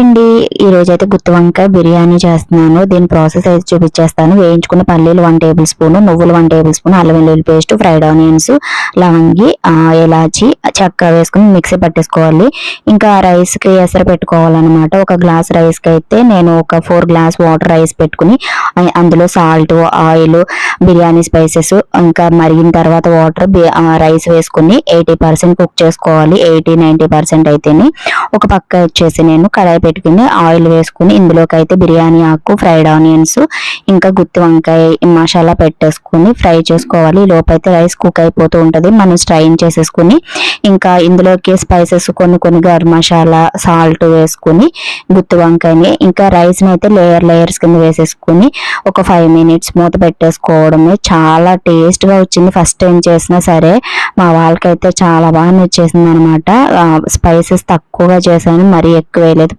అండి ఈ రోజు అయితే గుత్తి వంకాయ బిర్యానీ చేస్తున్నాను. దీని ప్రాసెస్ అయితే చూపించేస్తాను. వేయించుకున్న పల్లీలు వన్ టేబుల్ స్పూన్ నువ్వులు వన్ టేబుల్ స్పూన్ అల్లం వెల్లుల్లి పేస్ట్ ఫ్రైడ్ ఆనియన్స్ లవంగి ఇలాచి ఎలాచి చెక్క వేసుకుని మిక్సీ పట్టేసుకోవాలి. ఇంకా రైస్కి ఎసర ఎసరు పెట్టుకోవాలన్నమాట. ఒక గ్లాస్ రైస్కి అయితే నేను ఒక ఫోర్ గ్లాస్ వాటర్ రైస్ పెట్టుకుని అందులో సాల్ట్ ఆయిల్ బిర్యానీ స్పైసెస్ ఇంకా మరిగిన తర్వాత వాటర్ రైస్ వేసుకుని ఎయిటీ పర్సెంట్ కుక్ చేసుకోవాలి. ఎయిటీ నైన్టీ పర్సెంట్ అయితేనే. ఒక పక్క వచ్చేసి నేను కడాయి పెట్టుకుని ఆయిల్ వేసుకుని ఇందులోకి అయితే బిర్యానీ ఆకు ఫ్రైడ్ ఆనియన్స్ ఇంకా గుత్తి వంకాయ మసాలా పెట్టేసుకుని ఫ్రై చేసుకోవాలి. ఈ అయితే రైస్ కుక్ అయిపోతూ ఉంటుంది. మనం స్ట్రైన్ చేసేసుకుని ఇంకా ఇందులోకి స్పైసెస్ కొన్ని కొన్ని గరం మసాలా సాల్ట్ వేసుకుని గుత్తి వంకాయని ఇంకా రైస్ని అయితే లేయర్ లేయర్స్ కింద వేసేసుకుని ఒక ఫైవ్ మినిట్స్ మూత పెట్టేసుకోవడమే చాలా టేస్ట్గా వచ్చింది. ఫస్ట్ టైం చేసినా సరే మా వాళ్ళకైతే చాలా బాగా నచ్చేసింది అనమాట స్పైసెస్ తక్కువగా చేశాను మరీ ఎక్కువ వేయలేదు